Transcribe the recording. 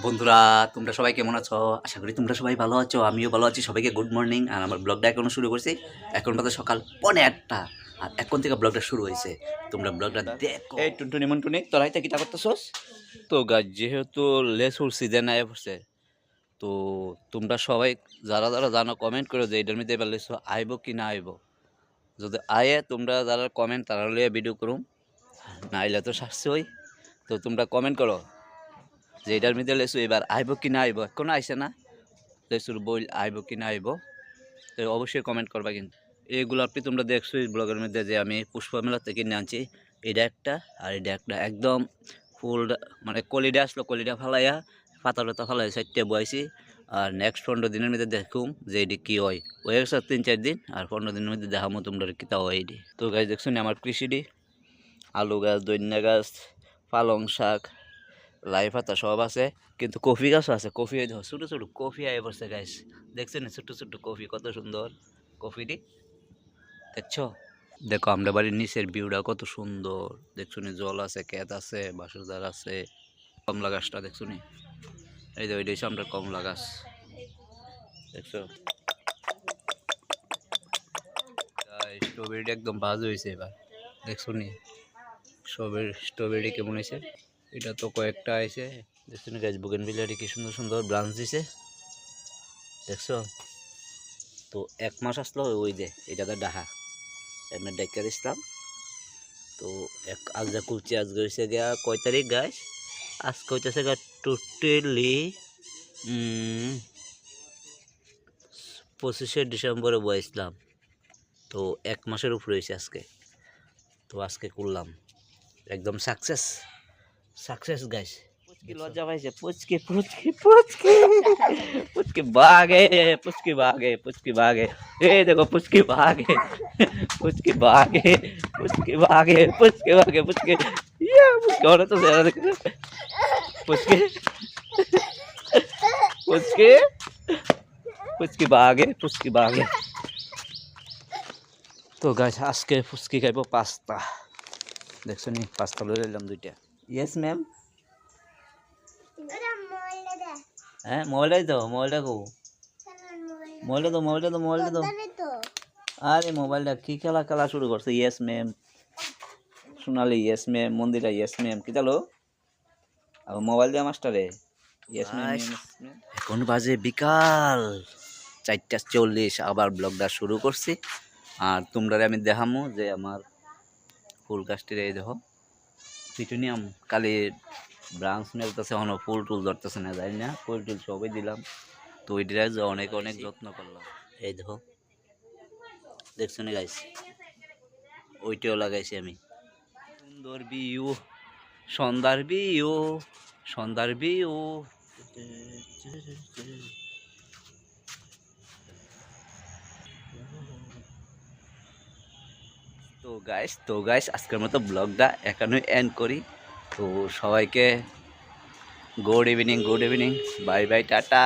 বন্ধুরা তোমরা সবাই কেমন আছো? আশা করি তোমরা সবাই ভালো আছো আমিও ভালো আছি সবাইকে গুড মর্নিং আর আমার ব্লগটা এখনও শুরু করছি এখন বাজে সকাল পনে আটটা। আর এখন থেকে ব্লগটা শুরু হয়েছে। তোমরা ব্লগটা দেখো। এই টুনটুনি মুনটুনি তোরাই থেকে কিতা করতেছস? তো গাছ যেহেতু লেসুর সিজন আয় পড়ছে তো তোমরা সবাই যারা যারা জানো কমেন্ট করো যে এটার মধ্যে এবার লেসু আইব কি না আইব। যদি আয়ে তোমরা যারা কমেন্ট তারা লিয়ে ভিডিও করুম না আইলে তো শাস্তি তো তোমরা কমেন্ট করো। যে এটার মধ্যে লেসু এবার আইব কি না আইব? এখনও আইসে না। লেসুর বই আইব কি না আইব? তো অবশ্যই কমেন্ট করবা কিন্তু। এইগুলো আপনি তোমরা দেখছ এই ব্লগের মধ্যে যে আমি পুষ্প মেলা থেকে কিনে আনছি। এটা একটা, আর এটা একটা একদম ফুল মানে কলিডা আসলো, কলিডা ফালাইয়া পাতা টাতা ফালাই সাইডটা বয়াইছি আর নেক্সট পনেরো দিনের মধ্যে দেখুম যে এটি কী হয়। ওই গেছে তিন চার দিন, আর পনেরো দিনের মধ্যে দেখামো তোমরা কিতা হয় এটি। তো গাছ দেখছ আমার কৃষিটি? আলু গাছ দৈন্য গাছ, পালং শাক লাই পাতা সব আছে, কিন্তু কফি গাছও আছে, কফি এই দেখো ছোটো ছোটো কফি আয় পড়ছে গাছ দেখছেন না ছোট্ট ছোট্ট কফি কত সুন্দর, কফিটি? দেখছ? দেখো আমরা বাড়ির নিচের ভিউটা কত সুন্দর দেখছ নি জল আছে ক্যাত আছে বাসুদার আছে, কমলা গাছটা দেখছ নি এই যে ওইটা হচ্ছে আমরা কমলা গাছ, দেখছ? স্ট্রবেরিটা একদম ভাজ হয়েছে এবার দেখছ নি স্ট্রবেরি স্ট্রবেরি কেমন হয়েছে? এটা তো কয়েকটা আছে দেখছ না গাছ বুগেন বিলারি কি সুন্দর সুন্দর ব্রাঞ্চ দিছে? দেখছ? তো এক মাস আসলো ওই যে, এটা তো ডাহা। এমনি ডেকে দিছিলাম। তো এক আজ যা কুলছি আজ হয়েছে গিয়া কয় তারিখ গাছ আজকে হইতেছে গা টোটালি পঁচিশে ডিসেম্বরে বয়েছিলাম তো এক মাসের উপরে হয়েছে আজকে। তো আজকে করলাম। একদম সাকসেস সাকসেস গাইস পুচকি লজ্জা পাইছে পুচকি পুচকি পুচকি পুচকি বাগে পুচকি বাগে পুচকি বাগে এই দেখো পুচকি বাগে পুচকি বাগে পুচকি বাগে পুচকি বাগে পুচকি ইয়া পুচকি ওরা তো জেরা দেখো পুচকি পুচকি পুচকি বাগে পুচকি বাগে তো গাছ আজকে ফুচকি খাইব পাঁচটা দেখছো নি পাঁচটা লই নিলাম দুইটা ইয়েস ম্যাম হ্যাঁ মোবাইলটাই তো মোবাইলটা কো মোবাইলটা তো মোবাইলটা তো মোবাইলটা তো আরে মোবাইলটা কি খেলা খেলা শুরু করছে yes ma'am Sonali yes ma'am Mandira yes ma'am কি চালো আর মোবাইল দিয়ে মাস্টারে ইয়েস ম্যাম এখন বাজে বিকাল চারটা চল্লিশ আবার ব্লগটা শুরু করছি। আর তোমরা আমি দেখামো যে আমার ফুল গাছটির এই দেখো। পিটুনিয়াম কালি ব্রাঞ্চ মেলতেছে এখনও ফুল টুল ধরতেছে না জানি না ফুল টুল সবই দিলাম তো ওইটার যে অনেক অনেক যত্ন করলাম এই দেখো দেখছ না গাইছি ওইটাও লাগাইছি আমি সুন্দর বিউ সন্ধ্যার বিউ সন্ধ্যার বিউ তো গাইস তো গাইস আজকের মতো ব্লগটা এখানেই এন্ড করি। তো সবাইকে good evening good evening bye bye tata.